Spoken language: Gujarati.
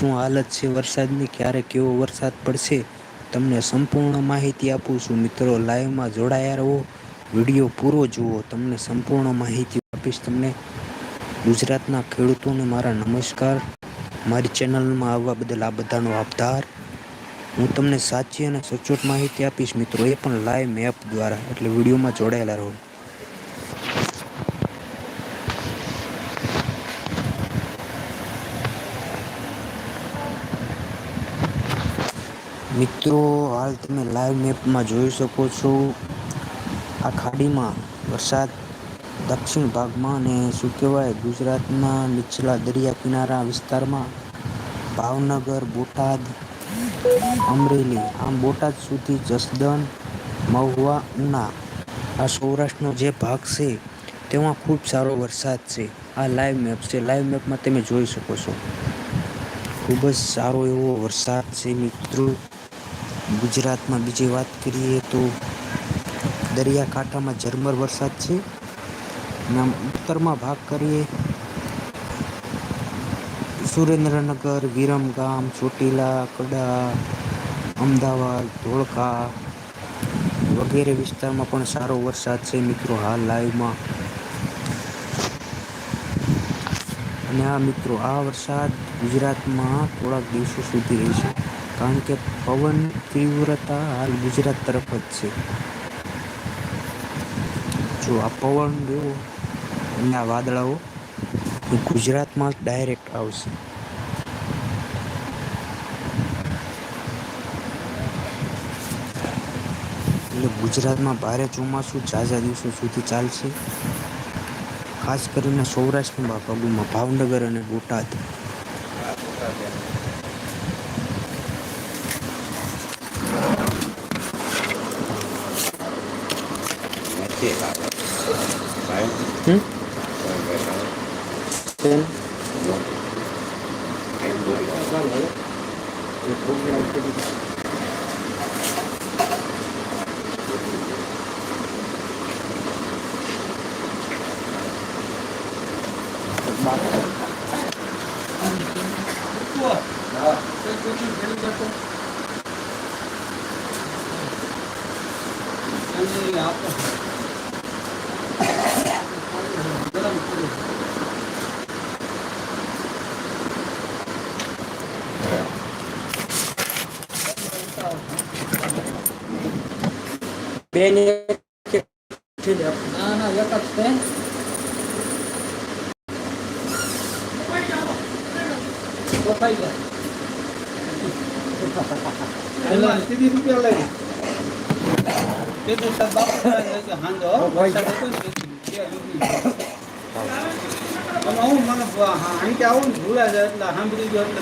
શું હાલત છે? વરસાદની ક્યારે કેવો વરસાદ પડશે? તમને સંપૂર્ણ માહિતી આપું છું. મિત્રો, લાઈવમાં જોડાયા રહો. વીડિયો પૂરો જુઓ. તમને સંપૂર્ણ માહિતી આપીશ તમને. ગુજરાતના ખેડૂતોને મારા નમસ્કાર. મારી ચેનલમાં આવવા બદલ આ બધાનો આભાર. હું તમને સાચી અને સચોટ માહિતી આપીશ મિત્રો. એ પણ લાઈવ મેપ દ્વારા. એટલે વિડીયોમાં જોડાયેલા રહો. મિત્રો, હાલ તમે લાઈવ મેપમાં જોઈ શકો છો આ ખાડીમાં વરસાદ દક્ષિણ ભાગમાં અને શું કહેવાય, ગુજરાતના નીચલા દરિયા કિનારા વિસ્તારમાં ભાવનગર, બોટાદ, અમરેલી, આમ બોટાદ સુધી જસદન મહુવા, ઉના, આ સૌરાષ્ટ્રનો જે ભાગ છે, તેમાં ખૂબ સારો વરસાદ છે. આ લાઈવ મેપ છે. લાઈવ મેપમાં તમે જોઈ શકો છો. ખૂબ જ સારો એવો વરસાદ છે મિત્રો. ગુજરાતમાં બીજી વાત કરીએ તો દરિયાકાંઠામાં ઝરમર વરસાદ છે. અને આમ ઉત્તરમાં ભાગ કરીએ, સુરેન્દ્રનગર, વિરમગામ, ચોટીલા, કડા, અમદાવાદ, ધોળકા વગેરે વિસ્તારમાં પણ સારો વરસાદ છે મિત્રો હાલ લાઈવમાં. અને આ મિત્રો, આ વરસાદ ગુજરાતમાં થોડાક દિવસો સુધી રહેશે કારણ કે પવન તીવ્રતા હાલ ગુજરાત તરફ જ છે. જો આ પવન જેવો અને આ વાદળાઓ ગુજરાતમાં ડાયરેક્ટ આવશે. એટલે ગુજરાતમાં ભારે ચોમાસું ઝાઝા દિવસો સુધી ચાલશે. ખાસ કરીને સૌરાષ્ટ્રના ભાગોમાં, ભાવનગર અને બોટાદ. હમ? તેમ? બેન ના ના એક જ છે તો થઈ જાય એટલે સીધી રૂપિયા લઈ તેથી તાર બાપ કહેવાય કે હાંજો વરસાદ હતો ને તેથી બે રૂપિયા. અને હું મને બ- હા, અહીં કે આવું ને ભૂલાય જાય એટલે સાંભળી ગયો એટલે